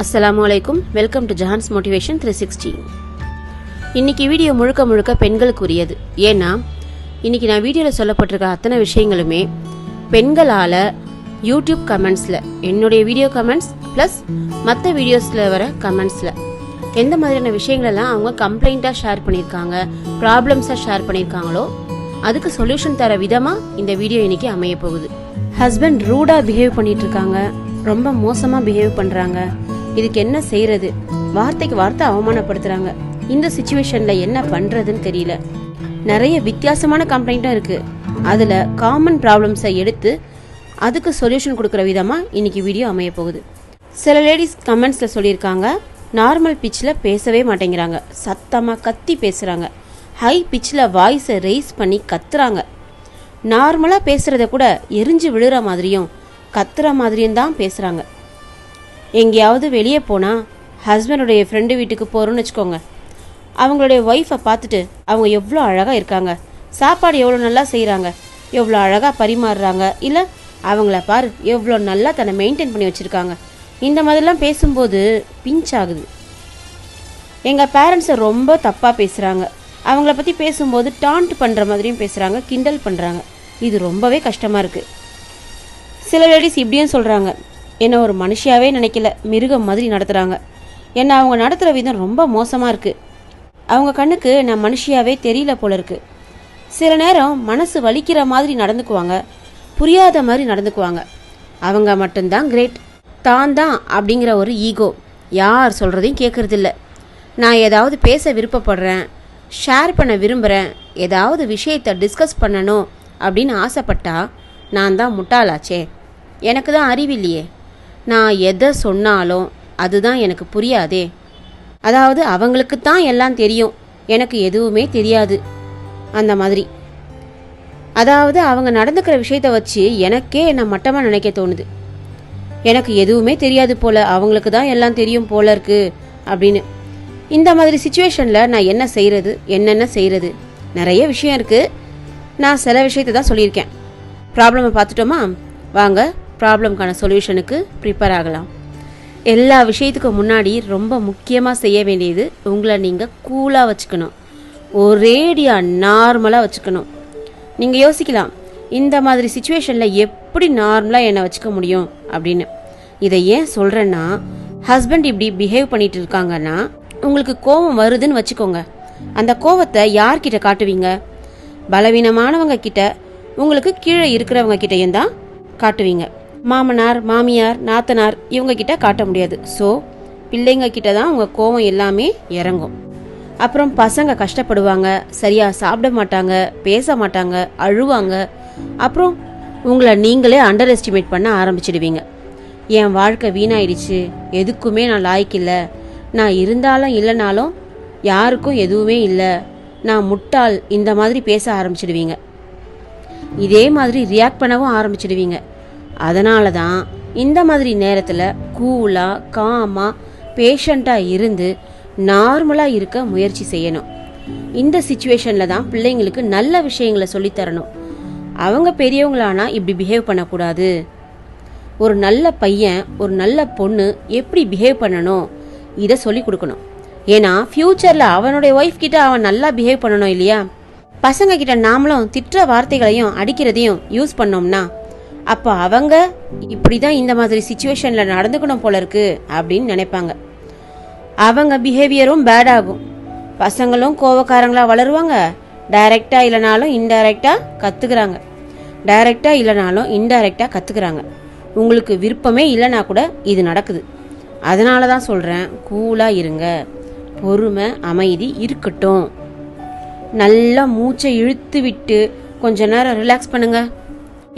அஸ்ஸலாமு அலைக்கும் welcome to Jahan's motivation three sixty இன்னைக்கு வீடியோ முழுக்க முழுக்க பெண்களுக்குரியது. ஏன்னா இன்னைக்கு நான் வீடியோவில் சொல்லப்பட்டிருக்க அத்தனை விஷயங்களுமே பெண்களால் யூடியூப் கமெண்ட்ஸில் என்னுடைய வீடியோ கமெண்ட்ஸ் ப்ளஸ் மற்ற வீடியோஸில் வர கமெண்ட்ஸில் எந்த மாதிரியான விஷயங்களெல்லாம் அவங்க கம்ப்ளைண்ட்டாக ஷேர் பண்ணியிருக்காங்க ப்ராப்ளம்ஸாக ஷேர் பண்ணியிருக்காங்களோ அதுக்கு சொல்யூஷன் தர விதமாக இந்த வீடியோ இன்னைக்கு அமைய போகுது ஹஸ்பண்ட் ரூடாக பிஹேவ் பண்ணிகிட்ருக்காங்க ரொம்ப மோசமாக பிஹேவ் பண்ணுறாங்க இதுக்கு என்ன செய்யறது வார்த்தைக்கு வார்த்தை அவமானப்படுத்துறாங்க. இந்த சுச்சுவேஷன்ல என்ன பண்றதுன்னு தெரியல. நிறைய வித்தியாசமான கம்ப்ளைண்ட்டும் இருக்கு. அதுல காமன் ப்ராப்ளம்ஸை எடுத்து அதுக்கு சொல்யூஷன் கொடுக்குற விதமா இன்னைக்கு வீடியோ அமைய போகுது. சில லேடிஸ் கமெண்ட்ஸ்ல சொல்லியிருக்காங்க நார்மல் பிச்சில் பேசவே மாட்டேங்கிறாங்க. சத்தமாக கத்தி பேசுகிறாங்க ஹை பிச்சில் வாய்ஸை ரேஸ் பண்ணி கத்துறாங்க. நார்மலாக பேசுகிறத கூட எரிஞ்சு விழுற மாதிரியும் கத்துற மாதிரியும் தான் பேசுகிறாங்க எங்கேயாவது வெளியே போனால் ஹஸ்பண்டுடைய ஃப்ரெண்டு வீட்டுக்கு போகிறோன்னு வச்சுக்கோங்க. அவங்களுடைய ஒய்ஃபை பார்த்துட்டு அவங்க எவ்வளோ அழகாக இருக்காங்க. சாப்பாடு எவ்வளோ நல்லா செய்கிறாங்க எவ்வளோ அழகாக பரிமாறுறாங்க. இல்லை அவங்கள பாரு எவ்வளோ நல்லா தன்னை மெயின்டைன் பண்ணி வச்சுருக்காங்க. இந்த மாதிரிலாம் பேசும்போது பிஞ்ச் ஆகுது. எங்கள் பேரண்ட்ஸை ரொம்ப தப்பாக பேசுகிறாங்க அவங்கள பற்றி பேசும்போது டாண்ட் பண்ணுற மாதிரியும் பேசுகிறாங்க கிண்டல் பண்ணுறாங்க இது ரொம்பவே கஷ்டமாக இருக்குது சில லேடிஸ் இப்படியும் சொல்கிறாங்க என்னை ஒரு மனுஷியாவே நினைக்கல. மிருகம் மாதிரி நடத்துகிறாங்க என்னை அவங்க நடத்துகிற விதம் ரொம்ப மோசமாக இருக்குது அவங்க கண்ணுக்கு நான் மனுஷியாவே தெரியல போல இருக்கு. சில நேரம் மனசு வலிக்கிற மாதிரி நடந்துக்குவாங்க. புரியாத மாதிரி நடந்துக்குவாங்க. அவங்க மட்டும்தான் கிரேட் தான் தான் அப்படிங்கிற ஒரு ஈகோ யார் சொல்கிறதையும் கேட்குறதில்ல நான் ஏதாவது பேச விருப்பப்படுறேன் ஷேர் பண்ண விரும்புகிறேன் ஏதாவது விஷயத்தை டிஸ்கஸ் பண்ணணும் அப்படின்னு ஆசைப்பட்டா நான் தான் முட்டாளாச்சே. எனக்கு தான் அறிவில்லையே நான் எதை சொன்னாலும் அதுதான் எனக்கு புரியாதே. அதாவது அவங்களுக்கு தான் எல்லாம் தெரியும். எனக்கு எதுவுமே தெரியாது. அந்த மாதிரி. அதாவது அவங்க நடந்துக்கிற விஷயத்த வச்சு எனக்கே என்னை மட்டமாக நினைக்க தோணுது. எனக்கு எதுவுமே தெரியாது போல அவங்களுக்கு தான் எல்லாம் தெரியும் போல இருக்கு அப்படின்னு. இந்த மாதிரி சுச்சுவேஷனில் நான் என்ன செய்கிறது என்னென்ன செய்கிறது நிறைய விஷயம் இருக்குது நான் சில விஷயத்தை தான் சொல்லியிருக்கேன். ப்ராப்ளமை பார்த்துட்டோமா? வாங்க. ப்ராப்ளம்க்கான சொல்யூஷனுக்கு ப்ரிப்பேர் ஆகலாம். எல்லா விஷயத்துக்கும் முன்னாடி ரொம்ப முக்கியமாக செய்ய வேண்டியது உங்களை நீங்கள் கூலாக வச்சுக்கணும். ஒரேடியாக நார்மலாக வச்சுக்கணும். நீங்கள் யோசிக்கலாம் இந்த மாதிரி சுச்சுவேஷனில் எப்படி நார்மலாக என்னை வச்சுக்க முடியும் அப்படின்னு. இதை ஏன் சொல்கிறேன்னா ஹஸ்பண்ட் இப்படி பிஹேவ் பண்ணிட்டு இருக்காங்கன்னா உங்களுக்கு கோபம் வருதுன்னு வச்சுக்கோங்க. அந்த கோவத்தை யார்கிட்ட காட்டுவீங்க? பலவீனமானவங்க கிட்ட உங்களுக்கு கீழே இருக்கிறவங்க கிட்டேயும் தான் காட்டுவீங்க. மாமனார் மாமியார் நாத்தனார் இவங்க கிட்ட காட்ட முடியாது. ஸோ பிள்ளைங்க கிட்ட தான் உங்கள் கோவம் எல்லாமே இறங்கும். அப்புறம் பசங்க கஷ்டப்படுவாங்க சரியாக சாப்பிட மாட்டாங்க பேச மாட்டாங்க அழுவாங்க. அப்புறம் உங்களை நீங்களே அண்டர் எஸ்டிமேட் பண்ண ஆரம்பிச்சிடுவீங்க. என் வாழ்க்கை வீணாயிடுச்சு எதுக்குமே நான் லாய்க்கில்லை நான் இருந்தாலும் இல்லைனாலும் யாருக்கும் எதுவுமே இல்லை. நான் முட்டாள் இந்த மாதிரி பேச ஆரம்பிச்சிடுவீங்க. இதே மாதிரி ரியாக்ட் பண்ணவும் ஆரம்பிச்சிடுவீங்க. அதனால தான் இந்த மாதிரி நேரத்தில் கூலாக காமாக பேஷண்ட்டாக இருந்து நார்மலாக இருக்க முயற்சி செய்யணும். இந்த சுச்சுவேஷனில் தான் பிள்ளைங்களுக்கு நல்ல விஷயங்களை சொல்லித் தரணும். அவங்க பெரியவங்களானா இப்படி பிஹேவ் பண்ணக்கூடாது. ஒரு நல்ல பையன் ஒரு நல்ல பொண்ணு எப்படி பிஹேவ் பண்ணணும் இதை சொல்லி கொடுக்கணும். ஏன்னா ஃப்யூச்சரில் அவனுடைய ஒய்ஃப் கிட்ட அவன் நல்லா பிஹேவ் பண்ணணும் இல்லையா? பசங்க கிட்ட நாமளும் திட்டுற வார்த்தைகளையும் அடிக்கிறதையும் யூஸ் பண்ணோம்னா அப்போ அவங்க இப்படி தான் இந்த மாதிரி சுச்சுவேஷனில் நடந்துக்கணும் போல இருக்கு அப்படின்னு நினைப்பாங்க. அவங்க பிஹேவியரும் பேட் ஆகும். பசங்களும் கோவக்காரங்களா வளருவாங்க. டைரக்டாக இல்லைனாலும் இன்டைரக்டாக கற்றுக்குறாங்க டைரக்டாக இல்லைனாலும் இன்டைரக்டாக கற்றுக்குறாங்க உங்களுக்கு விருப்பமே இல்லைனா கூட இது நடக்குது. அதனால தான் சொல்கிறேன் கூலாக இருங்க. பொறுமை அமைதி இருக்கட்டும். நல்லா மூச்சை இழுத்து விட்டு கொஞ்ச நேரம் ரிலாக்ஸ் பண்ணுங்க.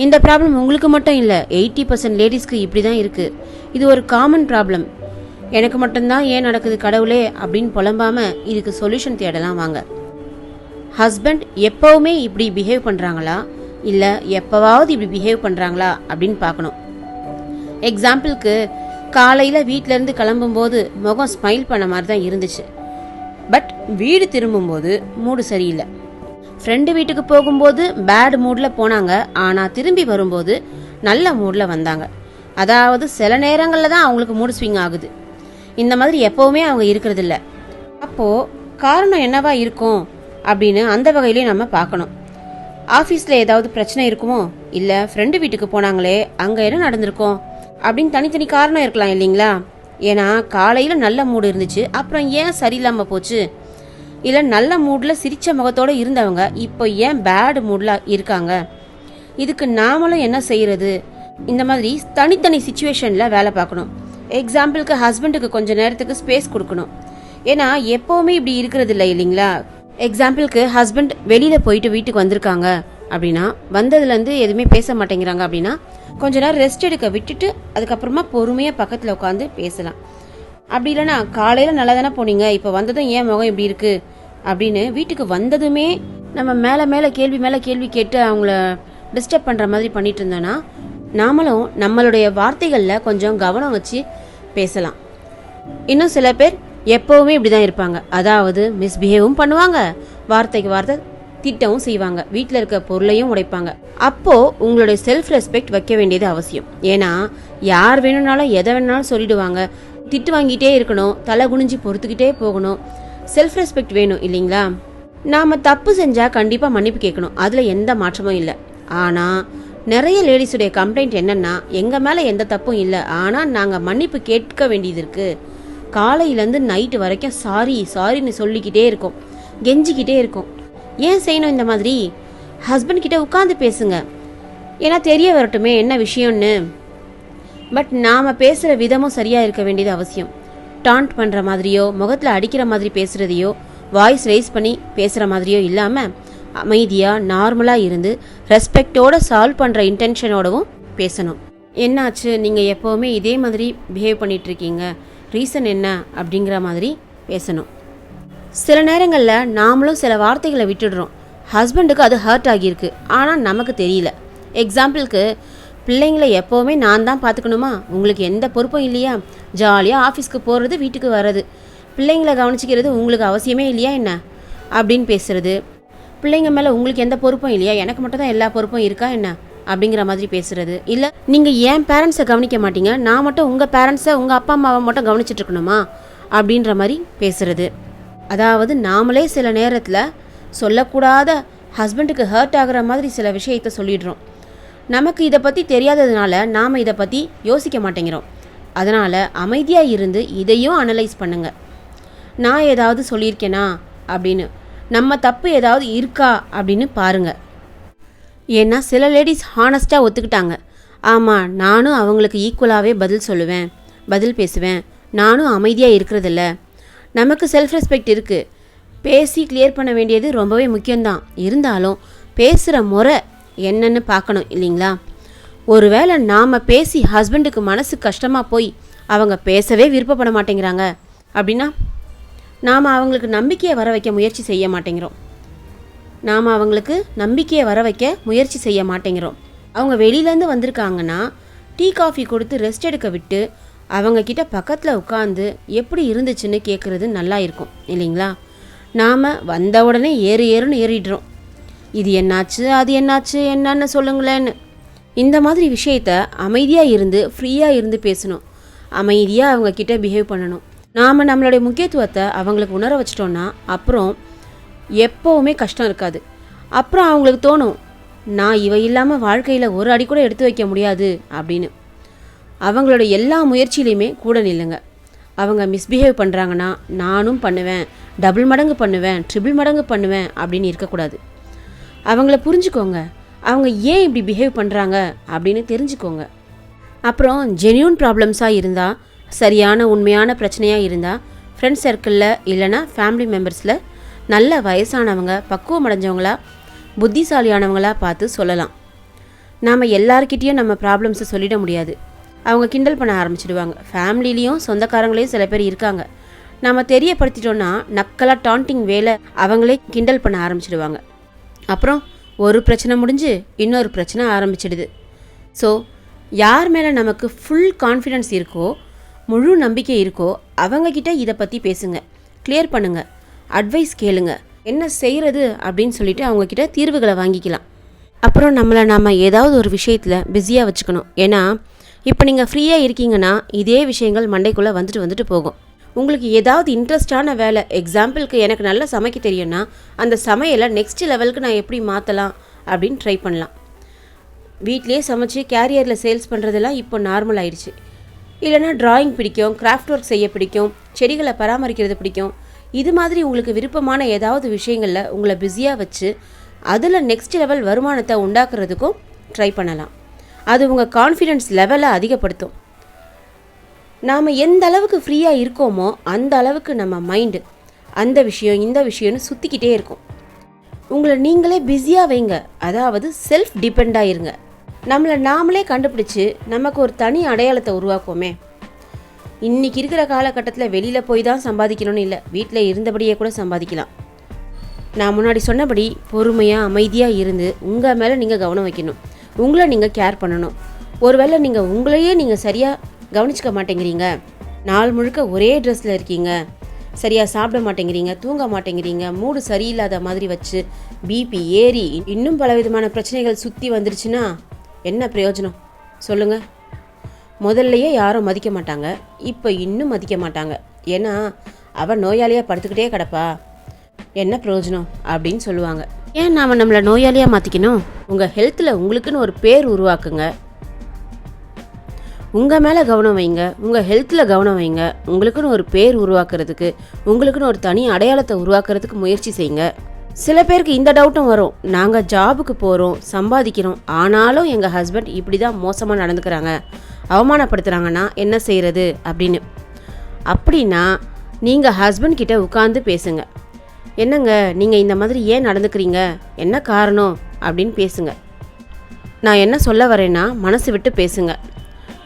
இந்த ப்ராப்ளம் உங்களுக்கு மட்டும் இல்லை எயிட்டி பர்சன்ட் லேடிஸ்க்கு இப்படி தான் இருக்குது இது ஒரு காமன் ப்ராப்ளம் எனக்கு மட்டும்தான் ஏன் நடக்குது கடவுளே அப்படின்னு புலம்பாமல் இதுக்கு சொல்யூஷன் தேடலாம் வாங்க. ஹஸ்பண்ட் எப்போவுமே இப்படி பிஹேவ் பண்ணுறாங்களா இல்லை எப்போவாவது இப்படி பிஹேவ் பண்ணுறாங்களா அப்படின்னு பார்க்கணும். எக்ஸாம்பிளுக்கு காலையில் வீட்டிலேருந்து கிளம்பும்போது முகம் ஸ்மைல் பண்ண மாதிரி தான் இருந்துச்சு. பட் வீடு திரும்பும்போது மூடு சரியில்லை. ஃப்ரெண்டு வீட்டுக்கு போகும்போது பேட் மூடில் போனாங்க. ஆனால் திரும்பி வரும்போது நல்ல மூடில் வந்தாங்க. அதாவது சில நேரங்களில் தான் அவங்களுக்கு மூடு ஸ்விங் ஆகுது. இந்த மாதிரி எப்போவுமே அவங்க இருக்கிறதில்ல. அப்போது காரணம் என்னவா இருக்கும்? அப்படின்னு அந்த வகையிலையும் நம்ம பார்க்கணும். ஆஃபீஸில் ஏதாவது பிரச்சனை இருக்குமோ? இல்லை ஃப்ரெண்டு வீட்டுக்கு போனாங்களே அங்கே என்ன நடந்திருக்கும்? அப்படின்னு தனித்தனி காரணம் இருக்கலாம் இல்லைங்களா? ஏன்னா காலையில் நல்ல மூடு இருந்துச்சு. அப்புறம் ஏன் சரியில்லாமல் போச்சு? இல்லை நல்ல மூடில் சிரித்த முகத்தோடு இருந்தவங்க இப்போ ஏன் பேட் மூடில் இருக்காங்க? இதுக்கு நாமளும் என்ன செய்கிறது இந்த மாதிரி தனித்தனி சுச்சுவேஷனில் வேலை பார்க்கணும். எக்ஸாம்பிளுக்கு ஹஸ்பண்டுக்கு கொஞ்சம் நேரத்துக்கு ஸ்பேஸ் கொடுக்கணும். ஏன்னா எப்போவுமே இப்படி இருக்கிறது இல்லை இல்லைங்களா? எக்ஸாம்பிளுக்கு ஹஸ்பண்ட் வெளியில் போயிட்டு வீட்டுக்கு வந்திருக்காங்க அப்படின்னா வந்ததுலேருந்து எதுவுமே பேச மாட்டேங்கிறாங்க அப்படின்னா கொஞ்ச நேரம் ரெஸ்ட் எடுக்க விட்டுட்டு அதுக்கப்புறமா பொறுமையாக பக்கத்தில் உட்காந்து பேசலாம். அப்படி இல்லைன்னா காலையில் நல்லா தானே போனீங்க? இப்போ வந்ததும் ஏன் முகம் இப்படி இருக்குது அப்படின்னு வீட்டுக்கு வந்ததுமே நம்ம மேலே மேலே கேள்வி மேலே கேள்வி கேட்டு அவங்கள டிஸ்டர்ப் பண்ணுற மாதிரி பண்ணிட்டு இருந்தோன்னா நாமளும் நம்மளுடைய வார்த்தைகளில் கொஞ்சம் கவனம் வச்சு பேசலாம். இன்னும் சில பேர் எப்போவுமே இப்படி தான் இருப்பாங்க. அதாவது மிஸ்பிஹேவும் பண்ணுவாங்க. வார்த்தைக்கு வார்த்தை திட்டவும் செய்வாங்க. வீட்டில் இருக்க பொருளையும் உடைப்பாங்க. அப்போ உங்களுடைய செல்ஃப் ரெஸ்பெக்ட் வைக்க வேண்டியது அவசியம். ஏன்னா யார் வேணும்னாலும் எதை வேணாலும் சொல்லிடுவாங்க. திட்டு வாங்கிட்டே இருக்கணும். தலை குனிஞ்சு பொறுத்துக்கிட்டே போகணும். செல்ஃப் ரெஸ்பெக்ட் வேணும் இல்லைங்களா? நாம தப்பு செஞ்சா கண்டிப்பா மன்னிப்பு கேட்கணும். அதுல எந்த மாற்றமும் இல்லை. ஆனா நிறைய லேடிஸுடைய கம்ப்ளைண்ட் என்னன்னா எங்க மேல எந்த தப்பும் இல்லை. ஆனா நாங்க மன்னிப்பு கேட்க வேண்டியது இருக்கு. காலையிலேருந்து நைட்டு வரைக்கும் சாரி சாரின்னு சொல்லிக்கிட்டே இருக்கோம். கெஞ்சிக்கிட்டே இருக்கோம். ஏன் செய்யணும் இந்த மாதிரி? ஹஸ்பண்ட் கிட்ட உட்காந்து பேசுங்க. ஏன்னா தெரிய வரட்டுமே என்ன விஷயம்னு. பட் நாம் பேசுகிற விதமும் சரியாக இருக்க வேண்டியது அவசியம். டாண்ட் பண்ணுற மாதிரியோ முகத்தில் அடிக்கிற மாதிரி பேசுகிறதையோ வாய்ஸ் ரைஸ் பண்ணி பேசுகிற மாதிரியோ இல்லாமல் அமைதியாக நார்மலாக இருந்து ரெஸ்பெக்டோட சால்வ் பண்ணுற இன்டென்ஷனோடவும் பேசணும். என்னாச்சு? நீங்கள் எப்போவுமே இதே மாதிரி பிஹேவ் பண்ணிகிட்ருக்கீங்க ரீசன் என்ன? அப்படிங்கிற மாதிரி பேசணும். சில நேரங்களில் நாமளும் சில வார்த்தைகளை விட்டுடுறோம். ஹஸ்பண்டுக்கு அது ஹர்ட் ஆகியிருக்கு. ஆனால் நமக்கு தெரியல. எக்ஸாம்பிளுக்கு பிள்ளைங்களை எப்போவுமே நான் தான் பார்த்துக்கணுமா? உங்களுக்கு எந்த பொறுப்பும் இல்லையா? ஜாலியாக ஆஃபீஸ்க்கு போகிறது வீட்டுக்கு வர்றது. பிள்ளைங்களை கவனிச்சிக்கிறது உங்களுக்கு அவசியமே இல்லையா என்ன? அப்படின்னு பேசுறது. பிள்ளைங்க மேலே உங்களுக்கு எந்த பொறுப்பும் இல்லையா? எனக்கு மட்டும் தான் எல்லா பொறுப்பும் இருக்கா என்ன? அப்படிங்கிற மாதிரி பேசுறது. இல்லை நீங்கள் ஏன் பேரண்ட்ஸை கவனிக்க மாட்டீங்க. நான் மட்டும் உங்கள் பேரண்ட்ஸை உங்கள் அப்பா அம்மாவை மட்டும் கவனிச்சிட்டு இருக்கணுமா? அப்படின்ற மாதிரி பேசுறது. அதாவது நாமளே சில நேரத்தில் சொல்லக்கூடாத ஹஸ்பண்டுக்கு ஹர்ட் ஆகிற மாதிரி சில விஷயத்த சொல்லிடுறோம். நமக்கு இதை பற்றி தெரியாததுனால நாம் இதை பற்றி யோசிக்க மாட்டேங்கிறோம். அதனால் அமைதியாக இருந்து இதையும் அனலைஸ் பண்ணுங்கள் நான் ஏதாவது சொல்லியிருக்கேனா? அப்படின்னு. நம்ம தப்பு ஏதாவது இருக்கா? அப்படின்னு பாருங்கள் ஏன்னா சில லேடிஸ் ஹானஸ்ட்டாக ஒத்துக்கிட்டாங்க. ஆமாம் நானும் அவங்களுக்கு ஈக்குவலாகவே பதில் சொல்லுவேன் பதில் பேசுவேன். நானும் அமைதியாக இருக்கிறதில்ல. நமக்கு செல்ஃப் ரெஸ்பெக்ட் இருக்குது பேசி கிளியர் பண்ண வேண்டியது ரொம்பவே முக்கியம்தான். இருந்தாலும் பேசுகிற முறை என்னன்னு பார்க்கணும் இல்லைங்களா? ஒருவேளை நாம் பேசி ஹஸ்பண்டுக்கு மனசு கஷ்டமாக போய் அவங்க பேசவே விருப்பப்பட மாட்டேங்கிறாங்க. அப்படின்னா நாம் அவங்களுக்கு நம்பிக்கையை வர வைக்க முயற்சி செய்ய மாட்டேங்கிறோம். நாம் அவங்களுக்கு நம்பிக்கையை வர வைக்க முயற்சி செய்ய மாட்டேங்கிறோம். அவங்க வெளியிலேருந்து வந்திருக்காங்கன்னா டீ காஃபி கொடுத்து ரெஸ்ட் எடுக்க விட்டு அவங்கக்கிட்ட பக்கத்தில் உட்காந்து எப்படி இருந்துச்சுன்னு கேட்குறது நல்லா இருக்கும் இல்லைங்களா? நாம் வந்த உடனே ஏறு ஏறுன்னு ஏறிடுறோம். இது என்னாச்சு அது என்னாச்சு என்னன்னு சொல்லுங்களேன்னு. இந்த மாதிரி விஷயத்த அமைதியாக இருந்து ஃப்ரீயாக இருந்து பேசணும். அமைதியாக அவங்க கிட்ட பிஹேவ் பண்ணணும். நாம் நம்மளுடைய முக்கியத்துவத்தை அவங்களுக்கு உணர வச்சிட்டோன்னா அப்புறம் எப்போவுமே கஷ்டம் இருக்காது. அப்புறம் அவங்களுக்கு தோணும் நான் இவ இல்லாமல் வாழ்க்கையில் ஒரு அடி கூட எடுத்து வைக்க முடியாது அப்படின்னு. அவங்களோட எல்லா முயற்சியிலையுமே கூட நில்லுங்க. அவங்க மிஸ்பிஹேவ் பண்ணுறாங்கன்னா நானும் பண்ணுவேன் டபுள் மடங்கு பண்ணுவேன் ட்ரிபிள் மடங்கு பண்ணுவேன் அப்படின்னு இருக்கக்கூடாது. அவங்கள புரிஞ்சுக்கோங்க. அவங்க ஏன் இப்படி பிஹேவ் பண்ணுறாங்க அப்படின்னு தெரிஞ்சுக்கோங்க. அப்புறம் ஜென்யூன் ப்ராப்ளம்ஸாக இருந்தால் சரியான உண்மையான பிரச்சனையாக இருந்தால் ஃப்ரெண்ட்ஸ் சர்க்கிளில் இல்லைன்னா ஃபேமிலி மெம்பர்ஸில் நல்ல வயசானவங்க பக்குவம் அடைஞ்சவங்களா புத்திசாலியானவங்களா பார்த்து சொல்லலாம். நாம் எல்லார்கிட்டேயும் நம்ம ப்ராப்ளம்ஸை சொல்லிட முடியாது. அவங்க கிண்டல் பண்ண ஆரம்பிச்சிடுவாங்க. ஃபேமிலிலையும் சொந்தக்காரங்களையும் சில பேர் இருக்காங்க. நாம் தெரியப்படுத்திட்டோன்னா நக்கலாக டாண்டிங் வேலை அவங்களே கிண்டல் பண்ண ஆரம்பிச்சிடுவாங்க. அப்புறம் ஒரு பிரச்சனை முடிஞ்சு இன்னொரு பிரச்சனை ஆரம்பிச்சிடுது. ஸோ யார் மேலே நமக்கு ஃபுல் கான்ஃபிடென்ஸ் இருக்கோ முழு நம்பிக்கை இருக்கோ அவங்கக்கிட்ட இதை பற்றி பேசுங்க. கிளியர் பண்ணுங்க. அட்வைஸ் கேளுங்க. என்ன செய்கிறது அப்படின்னு சொல்லிட்டு அவங்கக்கிட்ட தீர்வுகளை வாங்கிக்கலாம். அப்புறம் நம்மளை நாம் ஏதாவது ஒரு விஷயத்தில் பிஸியாக வச்சுக்கணும். ஏன்னா இப்போ நீங்கள் ஃப்ரீயாக இருக்கீங்கன்னா இதே விஷயங்கள் மண்டைக்குள்ளே வந்துட்டு வந்துட்டு போகும். உங்களுக்கு ஏதாவது இன்ட்ரெஸ்டான வேலை எக்ஸாம்பிளுக்கு எனக்கு நல்லா சமைக்க தெரியும்னா அந்த சமையலை நெக்ஸ்ட் லெவலுக்கு நான் எப்படி மாற்றலாம் அப்படின்னு ட்ரை பண்ணலாம். வீட்லேயே சமைச்சு கேரியரில் சேல்ஸ் பண்ணுறதெல்லாம் இப்போ நார்மல் ஆயிடுச்சு. இல்லைனா டிராயிங் பிடிக்கும் கிராஃப்ட் ஒர்க் செய்ய பிடிக்கும் செடிகளை பராமரிக்கிறது பிடிக்கும். இது மாதிரி உங்களுக்கு விருப்பமான ஏதாவது விஷயங்களில் உங்களை பிஸியாக வச்சு அதில் நெக்ஸ்ட் லெவல் வருமானத்தை உண்டாக்குறதுக்கும் ட்ரை பண்ணலாம். அது உங்கள் கான்ஃபிடென்ஸ் லெவலை அதிகப்படுத்தும். நாம் எந்த அளவுக்கு ஃப்ரீயாக இருக்கோமோ அந்த அளவுக்கு நம்ம மைண்டு அந்த விஷயம் இந்த விஷயம்னு சுற்றிக்கிட்டே இருக்கும். உங்களை நீங்களே பிஸியாக வைங்க. அதாவது செல்ஃப் டிபெண்டாக இருங்க. நம்மளை நாமளே கண்டுபிடிச்சு நமக்கு ஒரு தனி அடையாளத்தை உருவாக்குவோமே. இன்னைக்கு இருக்கிற காலகட்டத்தில் வெளியில் போய் தான் சம்பாதிக்கணும்னு இல்லை. வீட்டில் இருந்தபடியே கூட சம்பாதிக்கலாம். நான் முன்னாடி சொன்னபடி பொறுமையாக அமைதியாக இருந்து உங்கள் மேலே நீங்கள் கவனம் வைக்கணும். உங்களை நீங்கள் கேர் பண்ணணும். ஒருவேளை நீங்கள் உங்களையே நீங்கள் சரியாக கவனிச்சுக்க மாட்டேங்கிறீங்க. நாள் முழுக்க ஒரே ட்ரெஸ்ஸில் இருக்கீங்க. சரியாக சாப்பிட மாட்டேங்கிறீங்க தூங்க மாட்டேங்கிறீங்க மூடு சரியில்லாத மாதிரி வச்சு பிபி ஏறி இன்னும் பலவிதமான பிரச்சனைகள் சுற்றி வந்துருச்சுன்னா என்ன பிரயோஜனம்? சொல்லுங்கள் முதல்லையே யாரும் மதிக்க மாட்டாங்க இப்போ இன்னும் மதிக்க மாட்டாங்க. ஏன்னா அவன் நோயாளியாக படுத்துக்கிட்டே கிடப்பா. என்ன பிரயோஜனம்? அப்படின்னு சொல்லுவாங்க. ஏன் நாம் நம்மளை நோயாளியாக மாற்றிக்கணும் உங்கள் ஹெல்த்தில் உங்களுக்குன்னு ஒரு பேர் உருவாக்குங்க. உங்கள் மேலே கவனம் வைங்க. உங்கள் ஹெல்த்தில் கவனம் வைங்க. உங்களுக்குன்னு ஒரு பேர் உருவாக்குறதுக்கு உங்களுக்குன்னு ஒரு தனி அடையாளத்தை உருவாக்குறதுக்கு முயற்சி செய்யுங்க சில பேருக்கு இந்த டவுட்டும் வரும். நாங்கள் ஜாபுக்கு போகிறோம் சம்பாதிக்கிறோம். ஆனாலும் எங்கள் ஹஸ்பண்ட் இப்படி தான் மோசமாக நடந்துக்கிறாங்க. அவமானப்படுத்துகிறாங்கன்னா என்ன செய்கிறது அப்படின்னு. அப்படின்னா நீங்கள் ஹஸ்பண்ட் கிட்ட உட்காந்து பேசுங்க. என்னங்க நீங்கள் இந்த மாதிரி ஏன் நடந்துக்கிறீங்க? என்ன காரணம்? அப்படின்னு பேசுங்க. நான் என்ன சொல்ல வரேன்னா மனசு விட்டு பேசுங்க.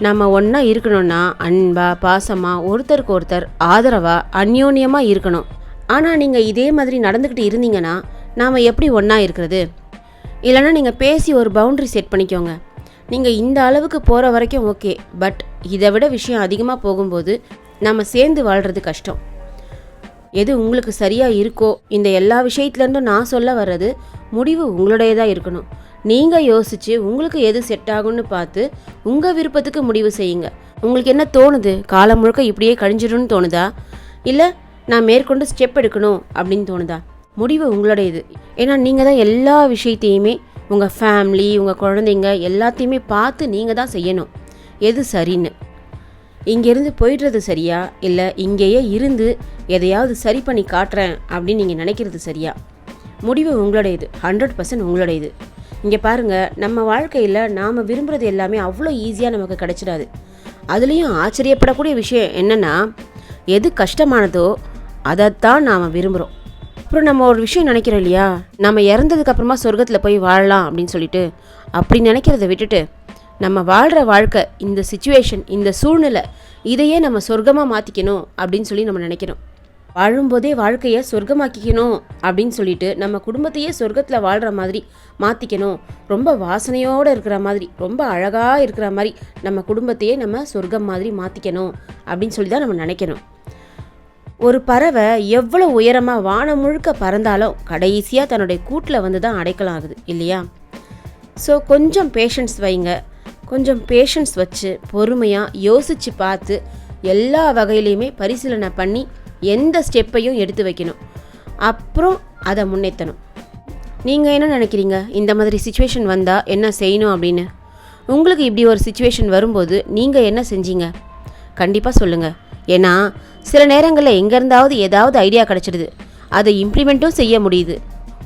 நம்ம ஒன்றா இருக்கணும்னா அன்பா பாசமாக ஒருத்தருக்கு ஒருத்தர் ஆதரவாக அந்யோன்யமாக இருக்கணும். ஆனால் நீங்கள் இதே மாதிரி நடந்துக்கிட்டு இருந்தீங்கன்னா நாம் எப்படி ஒன்றா இருக்கிறது? இல்லைன்னா நீங்கள் பேசி ஒரு பவுண்ட்ரி செட் பண்ணிக்கோங்க. நீங்கள் இந்த அளவுக்கு போகிற வரைக்கும் ஓகே பட் இதை விட விஷயம் அதிகமாக போகும்போது நம்ம சேர்ந்து வாழ்கிறது கஷ்டம். எது உங்களுக்கு சரியாக இருக்கோ இந்த எல்லா விஷயத்துலேருந்தும் நான் சொல்ல வர்றது முடிவு உங்களுடையதாக இருக்கணும். நீங்கள் யோசித்து உங்களுக்கு எது செட் ஆகும்னு பார்த்து உங்கள் விருப்பத்துக்கு முடிவு செய்யுங்க. உங்களுக்கு என்ன தோணுது? காலம் முழுக்க இப்படியே கழிஞ்சிடும்னு தோணுதா? இல்லை நான் மேற்கொண்டு ஸ்டெப் எடுக்கணும் அப்படின்னு தோணுதா? முடிவு உங்களுடையது. ஏன்னா நீங்கள் தான் எல்லா விஷயத்தையுமே உங்கள் ஃபேமிலி உங்கள் குழந்தைங்க எல்லாத்தையுமே பார்த்து நீங்கள் தான் செய்யணும். எது சரின்னு. இங்கேருந்து போயிடுறது சரியா? இல்லை இங்கேயே இருந்து எதையாவது சரி பண்ணி காட்டுறேன் அப்படின்னு நீங்கள் நினைக்கிறது சரியா? முடிவு உங்களுடையது. ஹண்ட்ரட் பர்சன்ட் உங்களுடையது. இங்கே பாருங்கள் நம்ம வாழ்க்கையில் நாம் விரும்புகிறது எல்லாமே அவ்வளோ ஈஸியாக நமக்கு கிடைச்சிடாது. அதுலேயும் ஆச்சரியப்படக்கூடிய விஷயம் என்னென்னா எது கஷ்டமானதோ அதைத்தான் நாம் விரும்புகிறோம் அப்புறம் நம்ம ஒரு விஷயம் நினைக்கிறோம் இல்லையா? நம்ம இறந்ததுக்கு அப்புறமா சொர்க்கத்தில் போய் வாழலாம் அப்படின்னு சொல்லிட்டு அப்படி நினைக்கிறத விட்டுட்டு நம்ம வாழ்கிற வாழ்க்கை இந்த சுச்சுவேஷன் இந்த சூழ்நிலை இதையே நம்ம சொர்க்கமாக மாற்றிக்கணும் அப்படின்னு சொல்லி நம்ம நினைக்கிறோம். வாழும்போதே வாழ்க்கையை சொர்க்கமாக்கிக்கணும் அப்படின்னு சொல்லிட்டு நம்ம குடும்பத்தையே சொர்க்கத்தில் வாழ்கிற மாதிரி மாற்றிக்கணும் ரொம்ப வாசனையோடு இருக்கிற மாதிரி ரொம்ப அழகாக இருக்கிற மாதிரி நம்ம குடும்பத்தையே நம்ம சொர்க்கம் மாதிரி மாற்றிக்கணும் அப்படின்னு சொல்லி தான் நம்ம நினைக்கணும். ஒரு பறவை எவ்வளோ உயரமாக வானம் முழுக்க பறந்தாலும் கடைசியாக தன்னுடைய கூட்டில் வந்து தான் அடைக்கலாம் ஆகுது இல்லையா? ஸோ கொஞ்சம் பேஷன்ஸ் வைங்க. கொஞ்சம் பேஷன்ஸ் வச்சு பொறுமையாக யோசித்து பார்த்து எல்லா வகையிலையுமே பரிசீலனை பண்ணி எந்த ஸ்டெப்பையும் எடுத்து வைக்கணும். அப்புறம் அதை முன்னேற்றணும் நீங்கள் என்ன நினைக்கிறீங்க? இந்த மாதிரி சுச்சுவேஷன் வந்தால் என்ன செய்யணும் அப்படின்னு? உங்களுக்கு இப்படி ஒரு சுச்சுவேஷன் வரும்போது நீங்கள் என்ன செஞ்சீங்க? கண்டிப்பாக சொல்லுங்கள் ஏன்னா சில நேரங்களில் எங்கேருந்தாவது ஏதாவது ஐடியா கிடச்சிடுது. அதை இம்ப்ளிமெண்ட்டும் செய்ய முடியுது.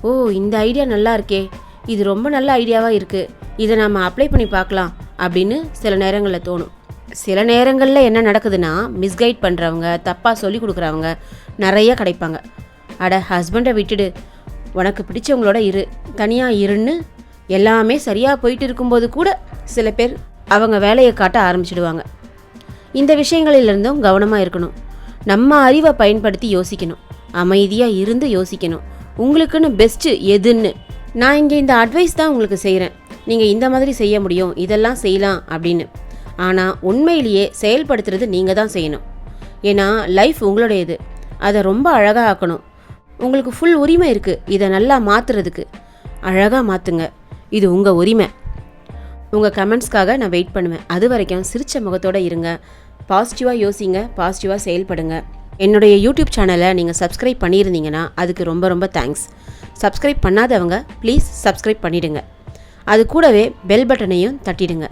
ஓ இந்த ஐடியா நல்லா இருக்கே. இது ரொம்ப நல்ல ஐடியாவாக இருக்குது இதை நாம் அப்ளை பண்ணி பார்க்கலாம் அப்படின்னு சில நேரங்களில் தோணும். சில நேரங்களில் என்ன நடக்குதுன்னா மிஸ்கைட் பண்ணுறவங்க தப்பாக சொல்லி கொடுக்குறவங்க நிறைய கிடைப்பாங்க. அட ஹஸ்பண்டை விட்டுடு. உனக்கு பிடிச்சவங்களோட இரு. தனியாக இருன்னு எல்லாமே சரியாக போயிட்டு இருக்கும்போது கூட சில பேர் அவங்க வேலையை காட்ட ஆரம்பிச்சிடுவாங்க. இந்த விஷயங்களிலிருந்தும் கவனமாக இருக்கணும். நம்ம அறிவை பயன்படுத்தி யோசிக்கணும். அமைதியாக இருந்து யோசிக்கணும். உங்களுக்குன்னு பெஸ்ட்டு எதுன்னு. நான் இங்கே இந்த அட்வைஸ் தான் உங்களுக்கு செய்கிறேன் நீங்கள் இந்த மாதிரி செய்ய முடியும். இதெல்லாம் செய்யலாம் அப்படின்னு. ஆனால் உண்மையிலேயே செயல்படுத்துறது நீங்கள் தான் செய்யணும். ஏன்னா லைஃப் உங்களுடையது. அதை ரொம்ப அழகாக ஆக்கணும். உங்களுக்கு ஃபுல் உரிமை இருக்குது இதை நல்லா மாற்றுறதுக்கு அழகாக மாற்றுங்க இது உங்கள் உரிமை. உங்கள் கமெண்ட்ஸ்க்காக நான் வெயிட் பண்ணுவேன். அது வரைக்கும் சிரிச்ச முகத்தோடு இருங்க. பாசிட்டிவாக யோசிங்க. பாசிட்டிவாக செயல்படுங்க. என்னுடைய யூடியூப் சேனலை நீங்கள் சப்ஸ்கிரைப் பண்ணியிருந்தீங்கன்னா அதுக்கு ரொம்ப ரொம்ப தேங்க்ஸ் சப்ஸ்கிரைப் பண்ணாதவங்க ப்ளீஸ் சப்ஸ்கிரைப் பண்ணிவிடுங்க அது கூடவே பெல் பட்டனையும் தட்டிடுங்க.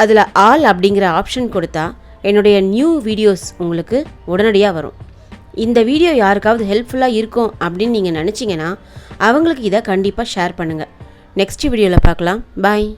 அதில் ஆல் அப்படிங்கிற ஆப்ஷன் கொடுத்தா என்னுடைய நியூ வீடியோஸ் உங்களுக்கு உடனடியாக வரும். இந்த வீடியோ யாருக்காவது ஹெல்ப்ஃபுல்லாக இருக்கும் அப்படின்னு நீங்கள் நினச்சிங்கன்னா அவங்களுக்கு இதை கண்டிப்பாக ஷேர் பண்ணுங்கள் நெக்ஸ்ட் வீடியோவில் பார்க்கலாம். பாய்